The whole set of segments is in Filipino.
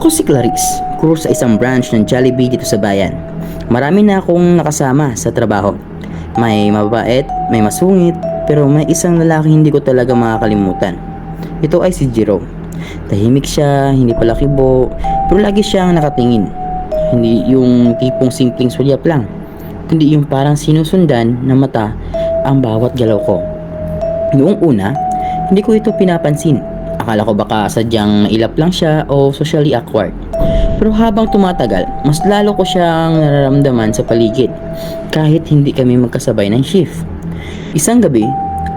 Ako si Clarice, crew sa isang branch ng Jollibee dito sa bayan. Marami na akong nakasama sa trabaho. May mabait, may masungit, pero may isang lalaki hindi ko talaga makakalimutan. Ito ay si Jerome. Tahimik siya, hindi pala kibo, pero lagi siyang nakatingin. Hindi yung tipong simpleng sulyap lang, kundi yung parang sinusundan na mata ang bawat galaw ko. Noong una, hindi ko ito pinapansin. Akala ko baka sadyang ilap lang siya o socially awkward. Pero habang tumatagal, mas lalo ko siyang nararamdaman sa paligid kahit hindi kami magkasabay ng shift. Isang gabi,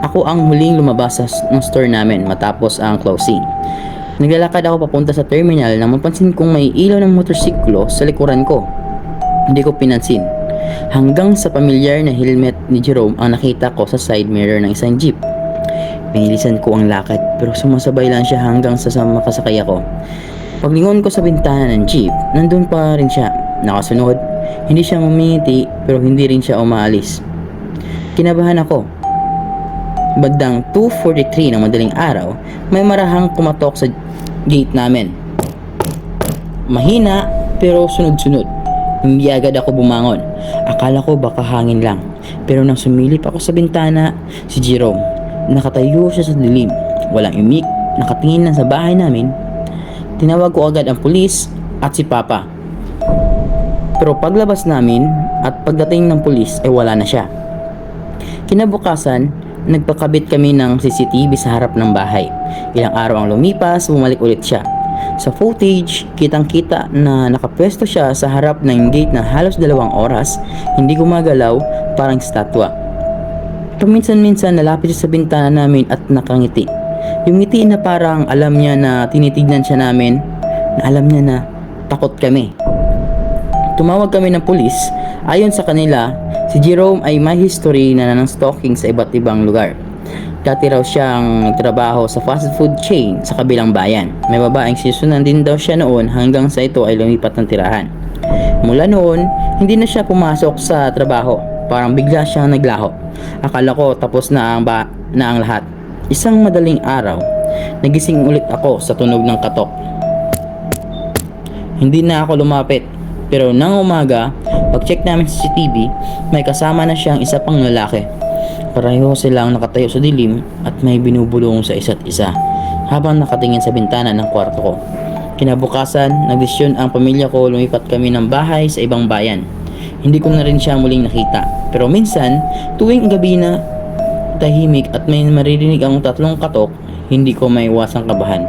ako ang huling lumabas sa ng store namin matapos ang closing. Naglalakad ako papunta sa terminal nang mapansin kong may ilaw ng motorsiklo sa likuran ko. Hindi ko pinansin. Hanggang sa pamilyar na helmet ni Jerome ang nakita ko sa side mirror ng isang jeep. Pinilisan ko ang lakad pero sumasabay lang siya hanggang sa sa makasakay ako. Paglingon ko sa bintana ng jeep, nandun pa rin siya. Nakasunod, hindi siya umingiti pero hindi rin siya umaalis. Kinabahan ako. Bagdang 2.43 ng madaling araw, may marahang kumatok sa gate namin. Mahina pero sunod-sunod. Hindi agad ako bumangon. Akala ko baka hangin lang. Pero nang sumilip ako sa bintana, si Jerome, nakatayo siya sa dilim. Walang imik, nakatingin lang sa bahay namin. Tinawag ko agad ang pulis at si Papa. Pero paglabas namin at pagdating ng pulis ay wala na siya. Kinabukasan, nagpakabit kami ng CCTV sa harap ng bahay. Ilang araw ang lumipas, bumalik ulit siya. Sa footage, kitang-kita na nakapwesto siya sa harap ng gate na halos dalawang oras, hindi gumagalaw, parang statwa. Paminsan-minsan nalapit siya sa bintana namin at nakangiti. Yung ngiti na parang alam niya na tinitignan siya namin, na alam niya na takot kami. Tumawag kami ng pulis. Ayon sa kanila, si Jerome ay may history na ng stalking sa iba't ibang lugar. Dati raw siyang nagtrabaho sa fast food chain sa kabilang bayan. May babaeng sisunan din daw siya noon hanggang sa ito ay lumipat ng tirahan. Mula noon, hindi na siya pumasok sa trabaho. Parang bigla siyang naglaho. Akala ko tapos na ang, ba na ang lahat. Isang madaling araw, nagising ulit ako sa tunog ng katok. Hindi na ako lumapit. Pero nang umaga, pag-check namin sa CCTV, may kasama na siyang isa pang lalaki. Pareho silang nakatayo sa dilim at may binubulong sa isa't isa habang nakatingin sa bintana ng kwarto ko. Kinabukasan, nagdesisyon ang pamilya ko lumipat kami ng bahay sa ibang bayan. Hindi ko na rin siya muling nakita. Pero minsan, tuwing gabi na tahimik at may maririnig ang tatlong katok, hindi ko maiwasang kabahan.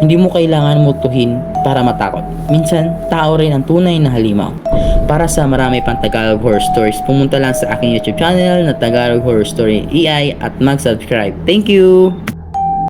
Hindi mo kailangan mutuhin para matakot. Minsan, tao rin ang tunay na halimaw. Para sa marami pang Tagalog Horror Stories, pumunta lang sa aking YouTube channel na Tagalog Horror Story EI at mag-subscribe. Thank you!